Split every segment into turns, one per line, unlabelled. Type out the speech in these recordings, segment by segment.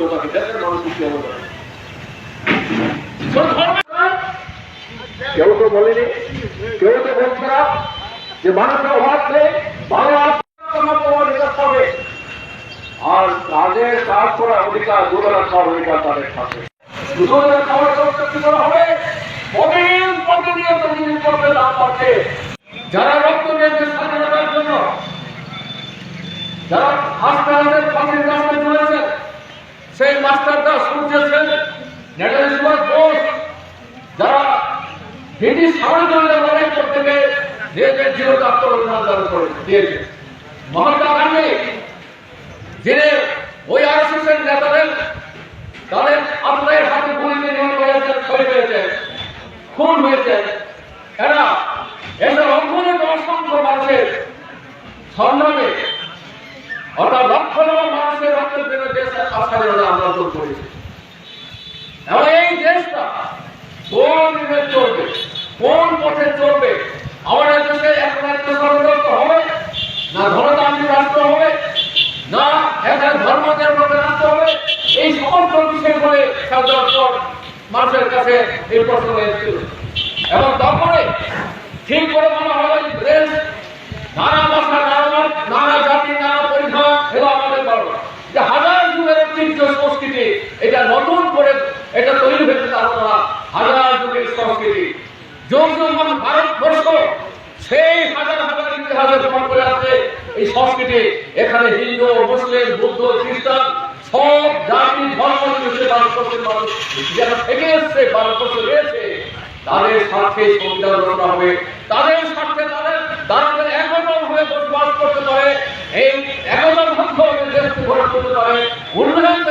করতে থাকে দেশের মানুষ কি অবদান কেউ তো বলেনি, কেউ তো বলছে না যে মানুষের অভাব নেই ভালো হবে। আর তাদের কাজ করার অধিকার দুবেলা খাওয়ার অধিকার তাদের থাকে খাওয়ার ব্যবস্থা কি করা হবে? প্রতিদিন প্রতিনিয়ত জিনিসপত্রের দাম বাড়ছে যারা রক্ত দিয়েছে স্বাধীনতার জন্য, যারা হাসতে ব্রিটিশ সাম্রাজ্যের লড়াই করতে গিয়ে নিজেদের জীবন আত্মরক্ষণ করে দিয়েছে মহাত্মা গান্ধী, যিনি ওই আরএসএসের নেতাদের তাদের আপনাদের হাতে গুলিতে নিহত হয়েছে শহীদ হয়েছে খুন হয়েছে। এরা এদের অঙ্গনে অসংখ্য মানুষের সংগ্রামে অর্থাৎ লক্ষ লক্ষ মানুষের রক্তের বিরুদ্ধে দেশের স্বাধীনতা আন্দোলন করেছে। এবং এই দেশটা কোন চলবে কোন পথে চলবে? আমাদের দেশে এখন একটা গণতন্ত্র হবে? না গণতান্ত্রিক রাষ্ট্র হবে? না একটা ধর্মদের মধ্যে রাষ্ট্র হবে? এই সমস্ত করে সাধারণ মানুষের কাছে এই প্রশ্ন এসেছিল এবং তারপরে ঠিক করে বলা হয় দেশ নানা ভাষা নানা মত, নানা জাতি নানা পরিধা এগুলো আমাদের গর্ব যে হাজার যুগের ঐতিহ্য সংস্কৃতি এটা নতুন করে এটা তৈরি হয়েছে তার দ্বারা হাজার যুগের সংস্কৃতি মানে ভারতবর্ষ, সেই হাজার হাজার প্রমাণ করে এই সংস্কৃতি। এখানে হিন্দু, মুসলিম, বুদ্ধ, খ্রিস্টান, সব জাতি, ধর্ম ভারতবর্ষের মানুষ যারা থেকে এসছে, ভারতবর্ষে রয়েছে। তাদের স্বার্থে সংবিধান রচনা হবে। তাদের স্বার্থে তাদের তারা যেন হয়ে বসবাস করতে পারে। এই একজন ভাবে পারে। উন্নয়ন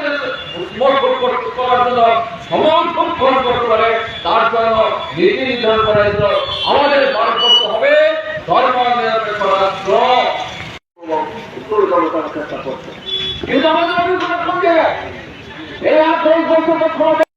করার জন্য সমর্থন গ্রহণ করতে পারে। তার জন্য নীতি নির্ধারণ করা হয়েছিল আমাদের ভারতবর্ষ হবে ধর্ম নিরপেক্ষ রাষ্ট্র কিন্তু আমাদের জায়গায় এই আর